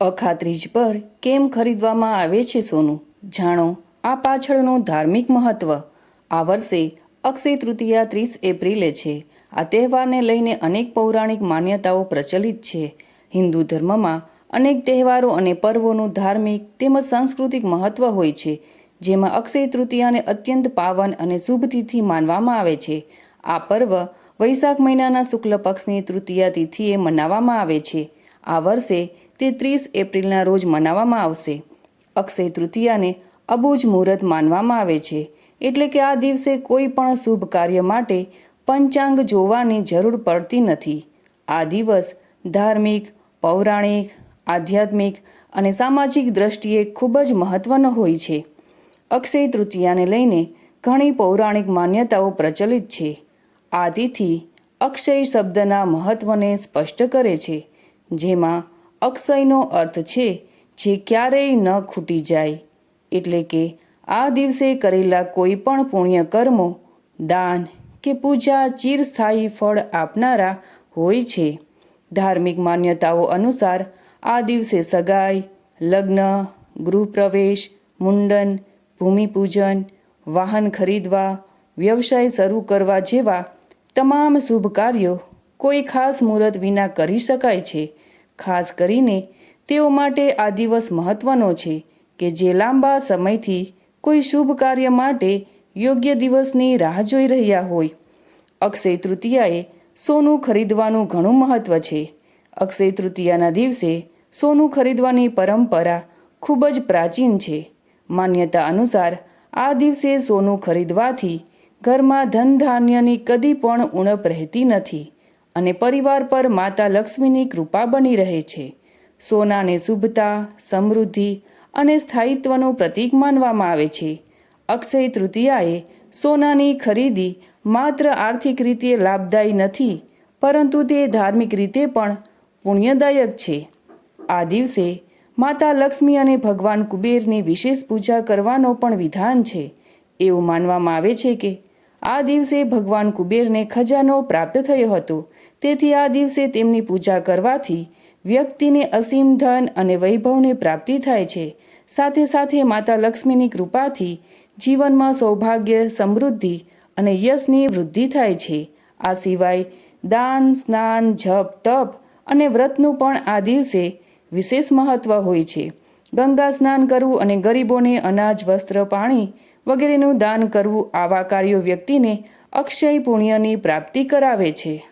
અખાત્રીજ પર કેમ ખરીદવામાં આવે છે સોનું? જાણો, આ પાછળનું ધાર્મિક મહત્વ. આ વર્ષે અક્ષય તૃતીયા ત્રીસ એપ્રિલે છે. આ તહેવારને લઈને અનેક પૌરાણિક માન્યતાઓ પ્રચલિત છે. હિન્દુ ધર્મમાં અનેક તહેવારો અને પર્વોનું ધાર્મિક તેમજ સાંસ્કૃતિક મહત્વ હોય છે, જેમાં અક્ષય તૃતીયાને અત્યંત પાવન અને શુભ તિથિ માનવામાં આવે છે. આ પર્વ વૈશાખ મહિનાના શુક્લ પક્ષની તૃતીયા તિથિએ મનાવવામાં આવે છે. આ વર્ષે તે ત્રીસ એપ્રિલના રોજ મનાવવામાં આવશે. અક્ષય તૃતીયાને અબુજ મુહૂર્ત માનવામાં આવે છે. એટલે કે આ દિવસે કોઈ પણ શુભ કાર્ય માટે પંચાંગ જોવાની જરૂર પડતી નથી. આ દિવસ ધાર્મિક, પૌરાણિક, આધ્યાત્મિક અને સામાજિક દ્રષ્ટિએ ખૂબ જ મહત્વનો હોય છે. અક્ષય તૃતીયાને લઈને ઘણી પૌરાણિક માન્યતાઓ પ્રચલિત છે. આ તિથિ અક્ષય શબ્દના મહત્વને સ્પષ્ટ કરે છે. જેમાં અક્ષયનો અર્થ છે જે ક્યારેય ન ખૂટી જાય. એટલે કે આ દિવસે કરેલા કોઈ પણ પુણ્ય કર્મો, દાન કે પૂજા ચિરસ્થાયી ફળ આપનારા હોય છે. ધાર્મિક માન્યતાઓ અનુસાર આ દિવસે સગાઈ, લગ્ન, ગૃહપ્રવેશ, મુંડન, ભૂમિપૂજન, વાહન ખરીદવા, વ્યવસાય શરૂ કરવા જેવા તમામ શુભ કાર્યો કોઈ ખાસ મુહૂર્ત વિના કરી શકાય છે. ખાસ કરીને તેઓ માટે આ દિવસ મહત્વનો છે કે જે લાંબા સમયથી કોઈ શુભ કાર્ય માટે યોગ્ય દિવસની રાહ જોઈ રહ્યા હોય. અક્ષય તૃતીયાએ સોનું ખરીદવાનું ઘણું મહત્વ છે. અક્ષય તૃતીયાના દિવસે સોનું ખરીદવાની પરંપરા ખૂબ જ પ્રાચીન છે. માન્યતા અનુસાર આ દિવસે સોનું ખરીદવાથી ઘરમાં ધન ધાન્યની કદી પણ ઉણપ રહેતી નથી. અને પરિવાર પર માતા લક્ષ્મીની કૃપા બની રહે છે. સોનાને શુભતા, સમૃદ્ધિ અને સ્થાયિત્વનું પ્રતીક માનવામાં આવે છે. અક્ષય તૃતીયાએ સોનાની ખરીદી માત્ર આર્થિક રીતે લાભદાયી નથી, પરંતુ તે ધાર્મિક રીતે પણ પુણ્યદાયક છે. આ દિવસે માતા લક્ષ્મી અને ભગવાન કુબેરની વિશેષ પૂજા કરવાનો પણ વિધાન છે. એવું માનવામાં આવે છે કે આ દિવસે ભગવાન કુબેરને ખજાનો પ્રાપ્ત થયો હતો. તેથી આ દિવસે તેમની પૂજા કરવાથી વ્યક્તિને અસીમ ધન અને વૈભવની પ્રાપ્તિ થાય છે. સાથે સાથે માતા લક્ષ્મીની કૃપાથી જીવનમાં સૌભાગ્ય, સમૃદ્ધિ અને યશની વૃદ્ધિ થાય છે. આ સિવાય દાન, સ્નાન, જપ, તપ અને વ્રતનું પણ આ દિવસે વિશેષ મહત્વ હોય છે. ગંગા સ્નાન કરવું અને ગરીબોને અનાજ, વસ્ત્ર, પાણી વગેરેનું દાન કરવું આવા કાર્યો વ્યક્તિને અક્ષય પુણ્યની પ્રાપ્તિ કરાવે છે.